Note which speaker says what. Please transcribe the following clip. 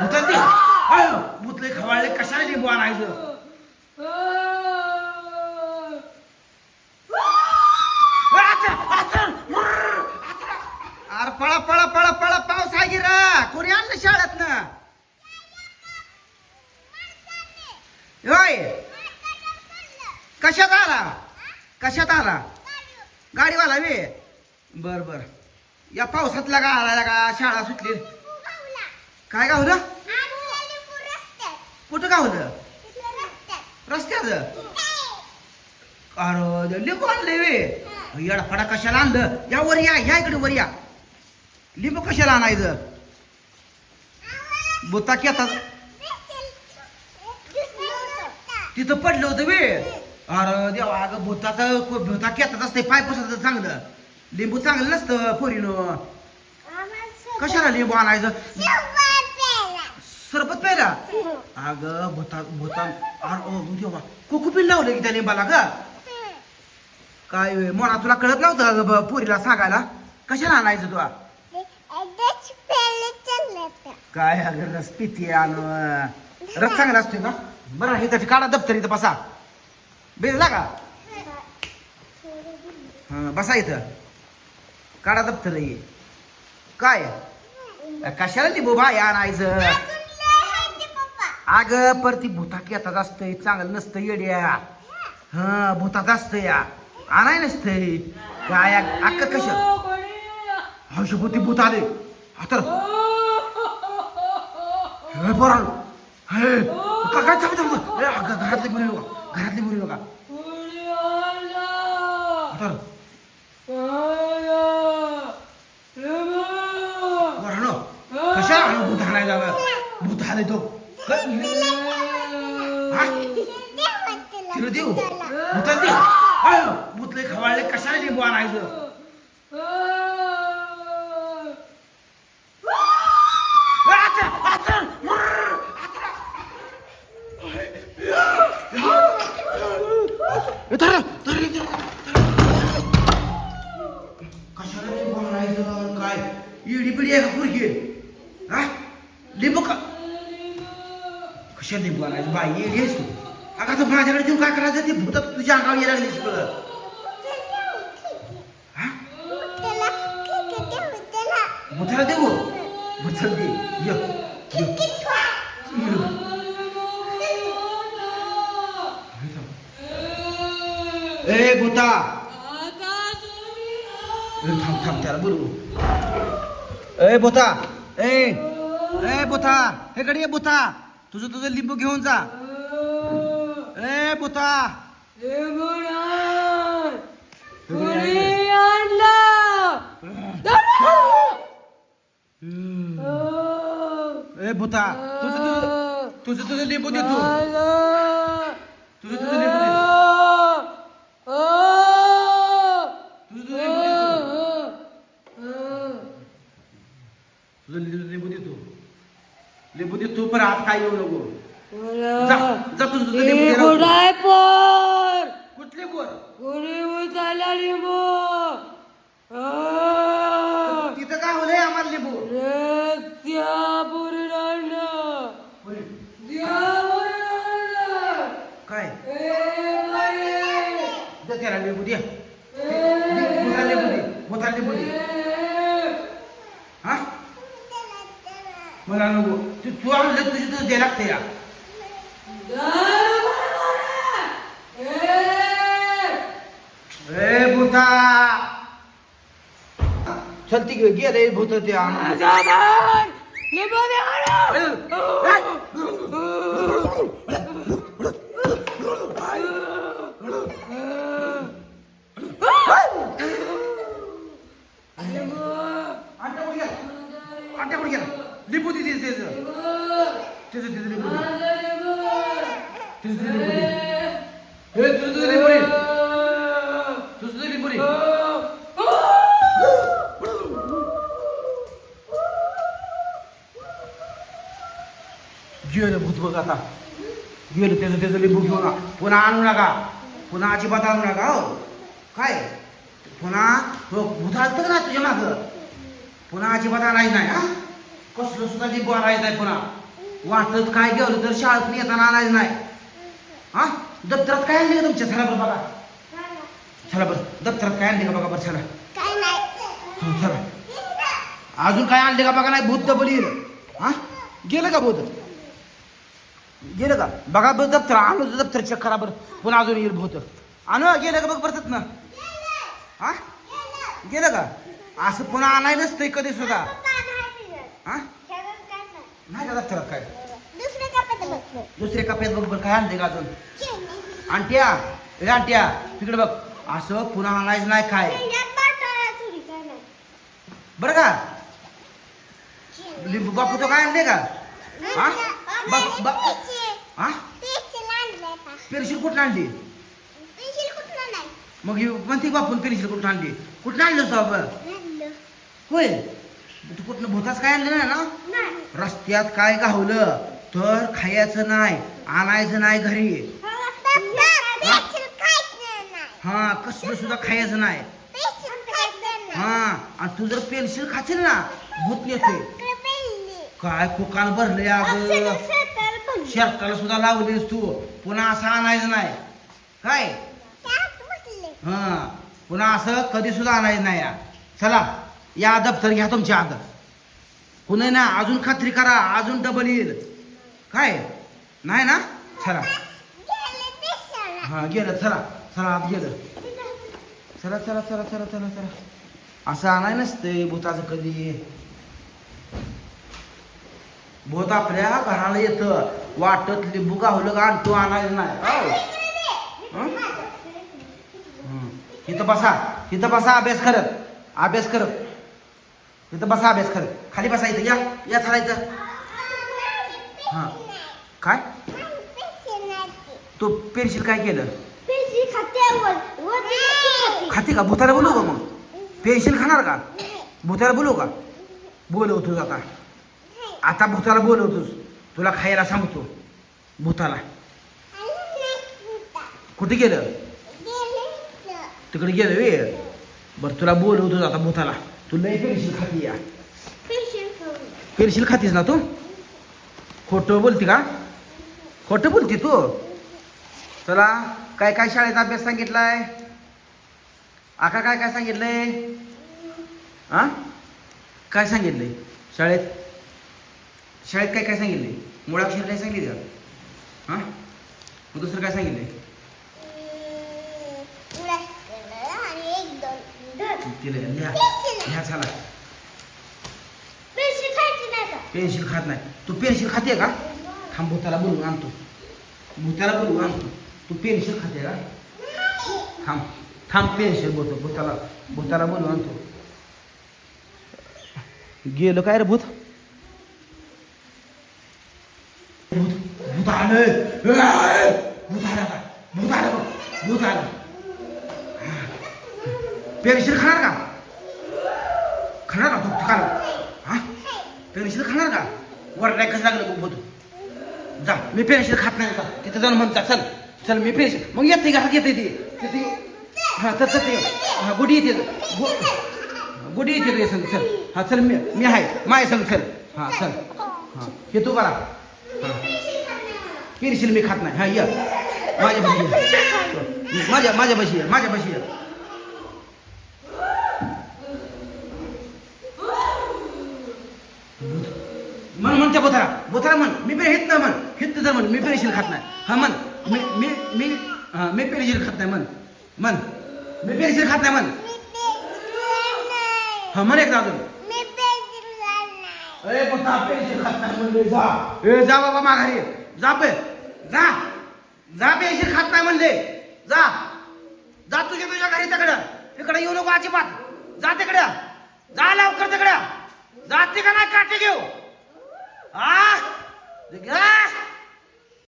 Speaker 1: भूताची I भूतले खवाळले कशाला लिंबू आणायचं? अरे पळा पळा पळा पळा पाऊस आहे गिरा कोणी आणलं शाळेत ना होय. कशात आला? कशात आला? गाडीवाला वे बर बर. या पावसातला का आला का शाळा सुटली? काय गावलं कुठं गावलं रस्त्यात. अरे लिंबू आणले वे. येडफडा कशाला आणलं? या वर या या इकडे वर या. लिंबू कशाला आणायचं? बुता येतात तिथं पडलं होतं वे. अरे देवा अगं भूताचा भूता केतात असते पाय पसरत चांगलं. लिंबू चांगलं नसतं पोरीनं. कशाला लिंबू आणायचं? सरबत प्यायला अग भूता भूता अरे ओ, देवा. लावलं की त्याने मला ग? काय वे, मोना तुला कळत नव्हतं अगं पोरीला सांगायला? कशाला आणायचं तुला? काय अगं रस पिती आण रस चांगला असतोय का? बरं हे त्याची काढा दप्तर इथं बसा. बेजला का? हा बसा इथं. काढा दप्तर ये काय? कशाला लिंबू भाई आणायचं? अग परती भूताक येतात असतंय चांगलं नसतं येड्या. हा भूतात असतं या आणाय नसतंय. काय अक्क कशा? हौशभूती भूत आले. तर हे बरं हे काय थांब थांब थांब. घरातली मुली बघा घरातली मुली बघा आता कशा आणू भूत आणायला भूत आले तो. तिला देऊ भूतात देऊ अयो, भूतले खवाळले कशाला लिंबू आणायचं? कशाला लिंबू आणायचं? काय? इडी पिढी आहे का पुरगी हा लिंबू का लिंबू आणायचं बाई आहेस तू. अगं आता माझ्याकडे देऊन काय करायचं? ते भूतात तुझ्या अंगावर यायला लागली सगळं भूताला देऊ? भूताला दे. ए भूता. थांब थांब त्याला बोलू. ए भूता. ए ए भूता. हे कडे ये भूता. तुझं तुझं लिंबू घेऊन जा. ए भूता ए भूता तुझं तुझं तुझं तुझं लिंबू दे तू. तुझं तुझं लिंबू दे तुझं तुझं लिंबू दे तू तुझं लि- लिंबू दे तू लिंबू दे तू पण आत काय येऊ नको. जा जा तुझं तुझं लिंबू दे राहू दे. कुठले बोल तिथं काय होलंय आम्हाला लिंबू? होय. काय? दे त्याला लिंबू दे. भूताला लिंबू दे भूताला लिंबू दे हा मला नको तू तू आणलं तुझी तुझं दे लागते या ए भूता चलती गे गेले भूत ते आणून. आट्या कुठे गेला आट्या कुठे गेला लिंबू दे त्याचं त्याचं त्याचं लिंबू दे. तुझं तुझं लिंबू हे तुझं तुझं लिंबू तुझं तुझं लिंबू दे. गेलं भूत बघ आता. गेलं त्याचं त्याचं लिंबू घेऊ आ. पुन्हा आणू नका. पुन्हा अजिबात आणू नका हो. काय? पुन्हा हो भूत आलतं ना तुझ्या मागं? पुन्हा अजिबात आणायचं नाही हा? कसलं सुद्धा लिंबू बोलायचं नाही पुन्हा. वाटत काय गेलं तर शाळेत येताना आणायचं नाही. हा? दप्तरात काय आणले का तुमच्या चला बरं बघा? चला बरं. दप्तरात काय आणले का बघा बरं चला.
Speaker 2: काय
Speaker 1: चला. अजून काय आणले का बघा नाही? भूत डबल येईल हा? गेलं का भूत? गेलं का? बघा बरं दप्तर. आणू दप्तर चेक करा बरं. पुन्हा अजून येईल भूत. आणू? गेलं का बघ परत ना? हा? गेलं का? असं पुन्हा आणाय नसतंय कधी सुद्धा. हा
Speaker 2: नाही.
Speaker 1: का दप्तरात काय
Speaker 2: दुसऱ्या कपाटात बघ.
Speaker 1: दुसऱ्या कप्यात बघ बरं काय आणते का अजून
Speaker 2: शेणी.
Speaker 1: आणट्या ए आणट्या तिकडे बघ असं पुन्हा आणायचं नाही काय. बरं का. लिंबू बापू तो काय आणले का हा बघ
Speaker 2: पेन्सिल.
Speaker 1: हा कुठं आणली? मग म्हणते बापून पेन्सिल कुठं आणली कुठं आणलं. होय तू कुठलं भूताच काय आणलं नाही ना. रस्त्यात काय गावलं तर खायचं नाही आणायचं नाही घरी. हा कसलं सुद्धा खायचं नाही. हा आणि तू जर पेन्सिल खाशील ना भूत येते. काय कुकान भरले अगं. शर्टाला सुद्धा लावलीस तू पुन्हा असं आणायचं नाही काय. हा पुन्हा असं कधी सुद्धा आणायचं नाही चला या दप्तर घ्या तुमच्या हातात कुणी ना अजून खात्री करा अजून डबल येईल. काय? नाही ना? चला. हा गेलं चला. चला आत गेलं. चला चला चला चला चला चला. असं आणाय नसतंय भूताचं कधी. भूत आपल्या घराला येतं. वाटत लिंबू गावलं का आणतो आणायला नाही. हो. इथं बसा. इथं बसा अभ्यास करत. अभ्यास करत. इथं बसा अभ्यास खरं खाली बसा इथं. या या चालायचं हां. काय?
Speaker 2: तू
Speaker 1: पेन्सिल काय केलं?
Speaker 2: खाते
Speaker 1: का? भूताला बोलू का मग? पेन्सिल खाणार का? भूताला बोलू का? बोलवतोस आता. आता भूताला बोलवतोस तुला खायला सांगतो. भूताला.
Speaker 2: कुठे
Speaker 1: गेलं? तिकडे गेलं वे. बरं तुला बोलवतोस आता भूताला. तू लय पेन्सिल खाती या.
Speaker 2: पेन्सिल
Speaker 1: खातीस ना तू? खोटं बोलते का? खोटं बोलते तू? चला काय काय शाळेत अभ्यास सांगितलाय? आका काय काय सांगितलंय? आ? काय सांगितलंय? शाळेत? शाळेत काय काय सांगितलंय? मुळाक्षर काय सांगितलं? हां मग दुसरं काय सांगितलंय. तिला लिहा चला
Speaker 2: पेन्सिल
Speaker 1: खात नाही. तू पेन्सिल खाते का? थांब भूताला बोलवून आणतो. भूताला बोलवून आणतो. तू पेन्सिल खाते का? थांब थांब पेन्सिल बोलतो. भूताला भूताला बोलवून आणतो. गेलो काय रे भूत? भूत भूत आलं. भूत आलं का भूत आलं भूत आलं. पेन्सिल खाणार का? खाणार का तू खाणार. हा? पेन्सिल खाणार का? वरडाय कसं लागलं बघ भूत जा मी पेन्सिल खात नाही का तिथं जाऊन म्हणता चल चल मी पेन्सिल मग येते घरात येते ती. तिथे हा तर ते हा गुडी येते गुडी येते तुझ्या संग चल. हा चल मी मी आहे. माय संग चल. हा चल. हा हे तू करा. हां. पेन्सिल मी खात नाही. हा ये. माझ्या बशी माझ्या माझ्या बशी ये. माझ्या बशी ये म्हण म्हण म्हण. मी पण हित ना म्हण. हित तर म्हण. मी पेन्सिल खात नाही. हा म्हण. मी मी मी हा मी खात नाही म्हण. म्हण. मी पेन्सिल खात नाही म्हण. हा म्हण एकदा अजून.
Speaker 2: मी
Speaker 1: ए बोथा पेन्सिल खात नाही म्हणले जा. ए जा बाबा माघारी. जा पे जा. जा पेन्सिल खात नाही म्हणले. जा. जा तुझ्या तुझ्या घरी तिकडं. तिकडे येऊ नको अजिबात. जा तिकडं. जा लवकर तिकडं. जाते का नाही काटे घेऊ. आ